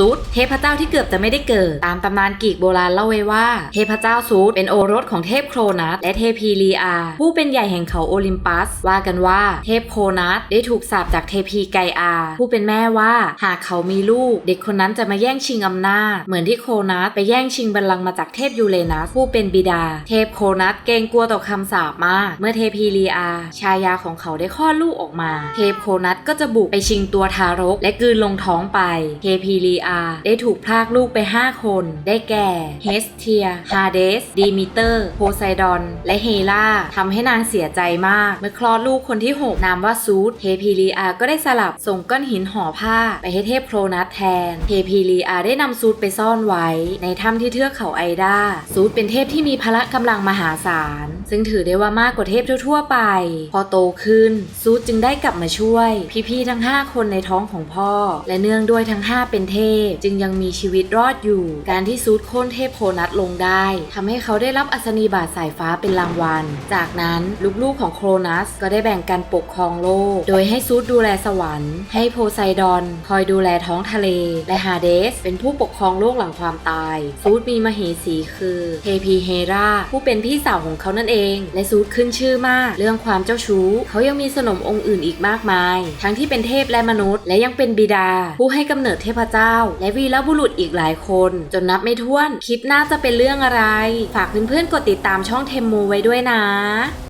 ซูดเทพเจ้าที่เกือบจะไม่ได้เกิด ตามตำนานกรีกโบราณเล่าไว้ว่า เทพเจ้าซูดเป็นโอรสของเทพโครนัสและเทพีลีอา ผู้เป็นใหญ่แห่งเขาโอลิมปัส ว่ากันว่าเทพโครนัสได้ถูกสาปจากเทพีไกอา ผู้เป็นแม่ว่าหากเขามีลูก เด็กคนนั้นจะมาแย่งชิงอำนาจ เหมือนที่โครนัสไปแย่งชิงบัลลังก์มาจากเทพยูเรนัสผู้เป็นบิดา เทพโครนัสเกรงกลัวต่อคำสาปมาก เมื่อเทพีลีอา ชายาของเขาได้คลอดลูกออกมา เทพโครนัสก็จะบุกไปชิงตัวทารก และกืนลงท้องไป เทพีลีอาได้ถูกพรากลูกไป 5 คน ได้แก่เฮสเทียฮาเดสดีมิเตอร์โพไซดอน และเฮล่าทำให้นางเสียใจมาก เมื่อคลอดลูกคนที่ 6 นามว่าซูดเทพีลีอาก็ได้สลับส่งก้อนหินห่อผ้า ไปให้เทพโครนัสแทน เทพีลีอาได้นำซูดไปซ่อนไว้ ในถ้ำที่เทือกเขาไอดาซูดเป็นเทพที่มีพละกำลังมหาศาล ซึ่งถือได้ว่ามากกว่าเทพทั่วๆไป พอโตขึ้นซูดจึงได้กลับมาช่วย พี่ๆทั้ง 5 คนในท้องของพ่อ และเนื่องด้วยทั้ง 5 เป็นเทพ จึงยังมีชีวิตรอดอยู่ การที่ซูดโค่นเทพโคนัสลงได้ทำให้เขาได้รับอัศนีบาตสายฟ้าเป็นรางวัล จากนั้นลูกๆของโครนัสก็ได้แบ่งกันปกครองโลก โดยให้ซูดดูแลสวรรค์ ให้โพไซดอน คอยดูแลท้องทะเล และฮาเดส เป็นผู้ปกครองโลกหลังความตาย ซูดมีมเหสีคือเทพีเฮราผู้เป็นพี่สาวของเขานั่นเองและซูดขึ้นชื่อมาก เรื่องความเจ้าชู้ เขายังมีสนมองค์อื่นอีกมากมาย ทั้งที่เป็นเทพและมนุษย์ และยังเป็นบิดา ผู้ให้กำเนิดเทพเจ้า และวีรบุรุษอีกหลายคน จนนับไม่ถ้วน คลิปหน้าจะเป็นเรื่องอะไร ฝากเพื่อนๆกดติดตามช่องเทมโมไว้ด้วยนะ